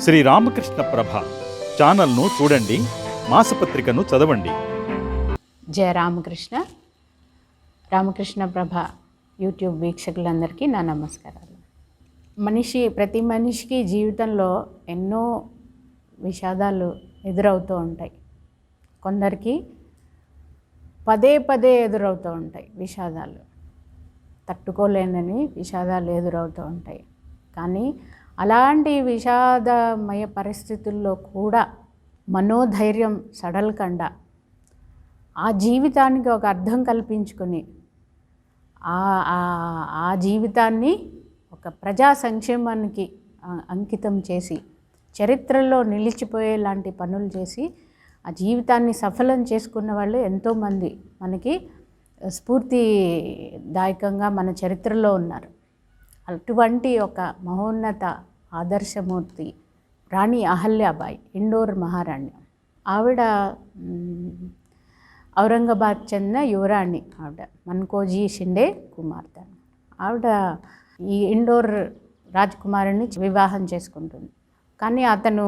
శ్రీ రామకృష్ణ ప్రభ ఛానల్ను చూడండి మాసపత్రికను చదవండి. జయ రామకృష్ణ. రామకృష్ణ ప్రభ యూట్యూబ్ వీక్షకులందరికీ నా నమస్కారాలు. మనిషి ప్రతి మనిషికి జీవితంలో ఎన్నో విషాదాలు ఎదురవుతూ ఉంటాయి. కొందరికి పదే పదే ఎదురవుతూ ఉంటాయి విషాదాలు. తట్టుకోలేనని విషాదాలు ఎదురవుతూ ఉంటాయి. కానీ అలాంటి విషాదమయ పరిస్థితుల్లో కూడా మనోధైర్యం సడలకుండా ఆ జీవితానికి ఒక అర్థం కల్పించుకొని ఆ ఆ- జీవితాన్ని ఒక ప్రజా సంక్షేమానికి అంకితం చేసి చరిత్రలో నిలిచిపోయేలాంటి పనులు చేసి ఆ జీవితాన్ని సఫలం చేసుకున్న వాళ్ళు ఎంతోమంది మనకి స్ఫూర్తిదాయకంగా మన చరిత్రలో ఉన్నారు. అటువంటి ఒక మహోన్నత ఆదర్శమూర్తి రాణి అహల్యాబాయి ఇండోర్ మహారాణి. ఆవిడ ఔరంగాబాద్ చెందిన యువరాణి ఆవిడ మన్కోజీ షిండే కుమార్తె. ఆవిడ ఈ ఇండోర్ రాజకుమారుని వివాహం చేసుకుంటుంది. కానీ అతను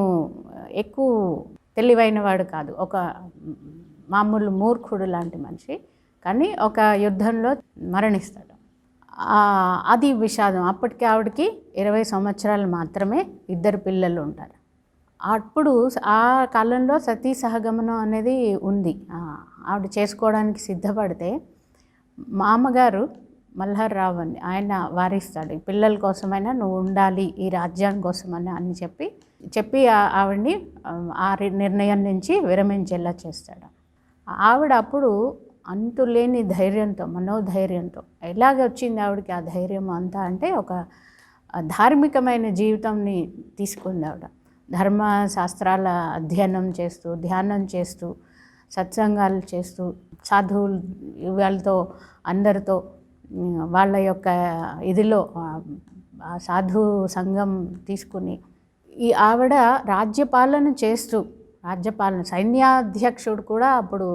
ఎక్కువ తెలివైన వాడు కాదు. ఒక మామూలు మూర్ఖుడు లాంటి మనిషి. కానీ ఒక యుద్ధంలో మరణిస్తాడు. అది విషాదం. అప్పటికి ఆవిడకి ఇరవై సంవత్సరాలు మాత్రమే ఇద్దరు పిల్లలు ఉంటారు. అప్పుడు ఆ కాలంలో సతీ సహగమనం అనేది ఉంది. ఆవిడ చేసుకోవడానికి సిద్ధపడితే మామగారు మల్హర్రావు అని ఆయన వారిస్తాడు. పిల్లల కోసమైనా నువ్వు ఉండాలి ఈ రాజ్యం కోసమని అని చెప్పి చెప్పి ఆవిడ్ని ఆ, నిర్ణయం నుంచి విరమించేలా చేస్తాడు. ఆవిడ అప్పుడు అంతులేని ధైర్యంతో మనోధైర్యంతో. ఎలాగ వచ్చింది ఆవిడకి ఆ ధైర్యం అంతా అంటే ఒక ధార్మికమైన జీవితంని తీసుకుంది ఆవిడ. ధర్మ శాస్త్రాల అధ్యయనం చేస్తూ ధ్యానం చేస్తూ సత్సంగాలు చేస్తూ సాధువులు వాళ్ళతో అందరితో వాళ్ళ యొక్క ఇదిలో ఆ సాధు సంఘం తీసుకుని ఈ ఆవిడ రాజ్యపాలన చేస్తూ రాజ్యపాలన సైన్యాధ్యక్షుడు కూడా అప్పుడు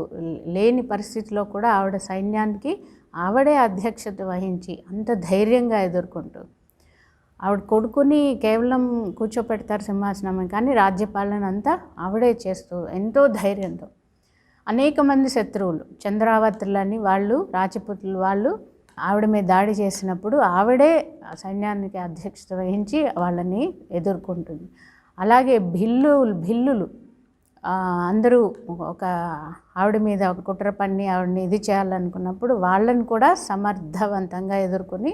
లేని పరిస్థితిలో కూడా ఆవిడ సైన్యానికి ఆవిడే అధ్యక్షత వహించి అంత ధైర్యంగా ఎదుర్కొంటూ ఆవిడ కొడుకుని కేవలం కూర్చోపెడతారు సింహాసనం కానీ రాజ్యపాలన అంతా ఆవిడే చేస్తూ ఎంతో ధైర్యంతో అనేక మంది శత్రువులు చంద్రావతులని వాళ్ళు రాజపుతులు వాళ్ళు ఆవిడ మీద దాడి చేసినప్పుడు ఆవిడే సైన్యానికి అధ్యక్షత వహించి వాళ్ళని ఎదుర్కొంటుంది. అలాగే భిల్లు భిల్లులు అందరూ ఒక ఆవిడ మీద ఒక కుట్ర పన్ని ఆవిడని ఇది చేయాలనుకున్నప్పుడు వాళ్ళని కూడా సమర్థవంతంగా ఎదుర్కొని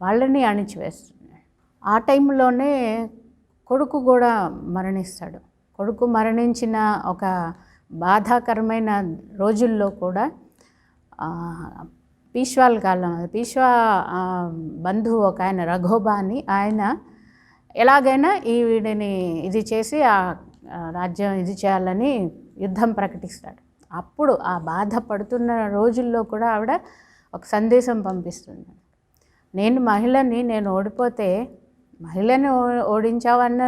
వాళ్ళని అణిచివేస్తున్నాడు. ఆ టైంలోనే కొడుకు కూడా మరణిస్తాడు. కొడుకు మరణించిన ఒక బాధాకరమైన రోజుల్లో కూడా పీష్వాల కాలం పీష్వా బంధువు ఒక ఆయన రఘోబా అని ఆయన ఎలాగైనా ఈ వీడిని ఇది చేసి ఆ రాజ్యం ఇది చేయాలని యుద్ధం ప్రకటిస్తాడు. అప్పుడు ఆ బాధపడుతున్న రోజుల్లో కూడా ఆవిడ ఒక సందేశం పంపిస్తుంది నేను మహిళని నేను ఓడిపోతే మహిళని ఓడించావన్న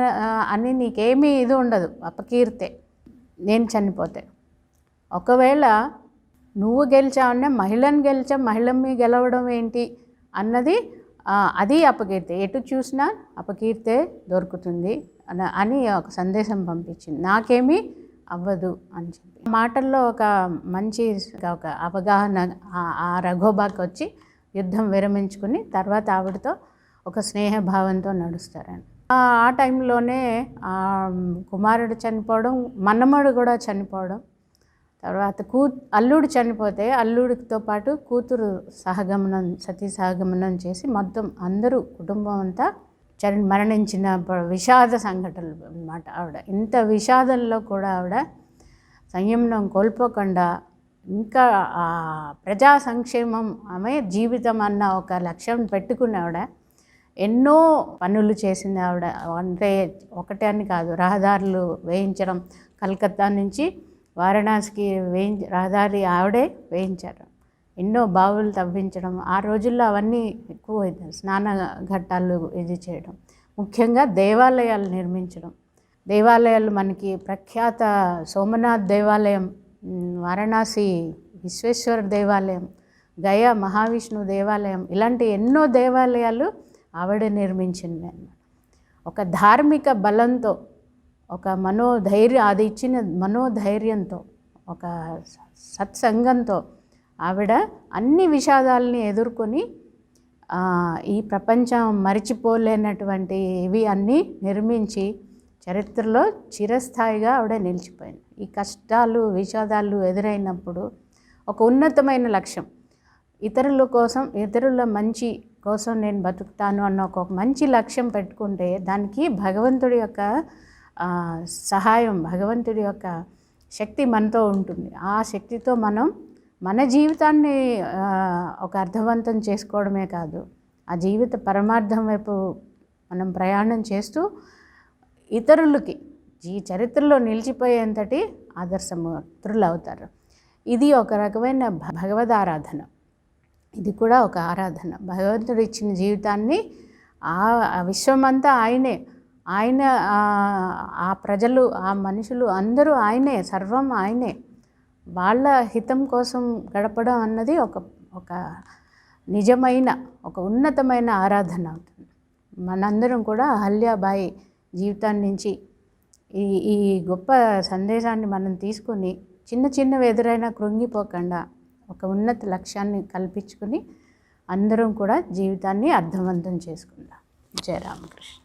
అని నీకేమీ ఇది ఉండదు అపకీర్తే. నేను చనిపోతే. ఒకవేళ నువ్వు గెలిచావన్నా మహిళను గెలిచా మహిళ మీ గెలవడం ఏంటి అన్నది అది అపకీర్తి. ఎటు చూసినా అపకీర్తే దొరుకుతుంది. అన అని ఒక సందేశం పంపించింది. నాకేమీ అవ్వదు అని చెప్పి. మాటల్లో ఒక మంచి ఒక అవగాహన ఆ- ఆ రఘోబాకి వచ్చి యుద్ధం విరమించుకుని తర్వాత ఆవిడతో ఒక స్నేహభావంతో నడుస్తారని. ఆ టైంలోనే కుమారుడు చనిపోవడం మన్నమడు కూడా చనిపోవడం తర్వాత కూ అల్లుడు చనిపోతే అల్లుడితో పాటు కూతురు సహగమనం సతీ సహగమనం చేసి మొత్తం అందరూ కుటుంబం అంతా చరణ్ మరణించిన విషాద సంఘటనలు అన్నమాట ఆవిడ. ఇంత విషాదంలో కూడా ఆవిడ సంయమనం కోల్పోకుండా ఇంకా ఆ ప్రజా సంక్షేమం ఆమె జీవితం అన్న ఒక లక్ష్యం పెట్టుకున్న ఆవిడ. ఎన్నో పనులు చేసింది ఆవిడ. అంటే ఒకటే అని కాదు రహదారులు వేయించడం కలకత్తా నుంచి వారణాసికి వేయించ రహదారి ఆవిడే వేయించారు. ఎన్నో బావులు తవ్వించడం ఆ రోజుల్లో అవన్నీ ఎక్కువ స్నాన ఘట్టాలు ఇది చేయడం ముఖ్యంగా దేవాలయాలు నిర్మించడం. దేవాలయాలు మనకి ప్రఖ్యాత సోమనాథ్ దేవాలయం వారణాసి విశ్వేశ్వర దేవాలయం గయా మహావిష్ణు దేవాలయం ఇలాంటి ఎన్నో దేవాలయాలు ఆవిడ నిర్మించింది అన్నమాట. ఒక ధార్మిక బలంతో ఒక మనోధైర్య అది ఇచ్చిన మనోధైర్యంతో ఒక సత్సంగంతో ఆవిడ అన్ని విషాదాలని ఎదుర్కొని ఈ ప్రపంచం మరిచిపోలేనటువంటి ఇవి అన్నీ నిర్మించి చరిత్రలో చిరస్థాయిగా ఆవిడ నిలిచిపోయింది. ఈ కష్టాలు విషాదాలు ఎదురైనప్పుడు ఒక ఉన్నతమైన లక్ష్యం. ఇతరుల కోసం ఇతరుల మంచి కోసం నేను బతుకుతాను అన్న ఒక మంచి లక్ష్యం పెట్టుకుంటే దానికి భగవంతుడి యొక్క సహాయం భగవంతుడి యొక్క శక్తి మనతో ఉంటుంది. ఆ శక్తితో మనం మన జీవితాన్ని ఒక అర్థవంతం చేసుకోవడమే కాదు. ఆ జీవిత పరమార్థం వైపు మనం ప్రయాణం చేస్తూ ఇతరులకి ఈ చరిత్రలో నిలిచిపోయేంతటి ఆదర్శమూర్తులు అవుతారు. ఇది ఒక రకమైన భగవద్ ఆరాధన. ఇది కూడా ఒక ఆరాధన. భగవంతుడు ఇచ్చిన జీవితాన్ని ఆ విశ్వమంతా ఆయనే ఆయన ఆ ప్రజలు ఆ మనుషులు అందరూ ఆయనే సర్వం ఆయనే. వాళ్ళ హితం కోసం గడపడం అన్నది ఒక ఒక నిజమైన ఒక ఉన్నతమైన ఆరాధన అవుతుంది. మనందరం కూడా అహల్యాబాయి జీవితాన్ని నుంచి ఈ ఈ గొప్ప సందేశాన్ని మనం తీసుకొని చిన్న చిన్నవి ఎదురైనా కృంగిపోకుండా ఒక ఉన్నత లక్ష్యాన్ని కల్పించుకుని అందరం కూడా జీవితాన్ని అర్థవంతం చేసుకుందాం. జయ రామకృష్ణ.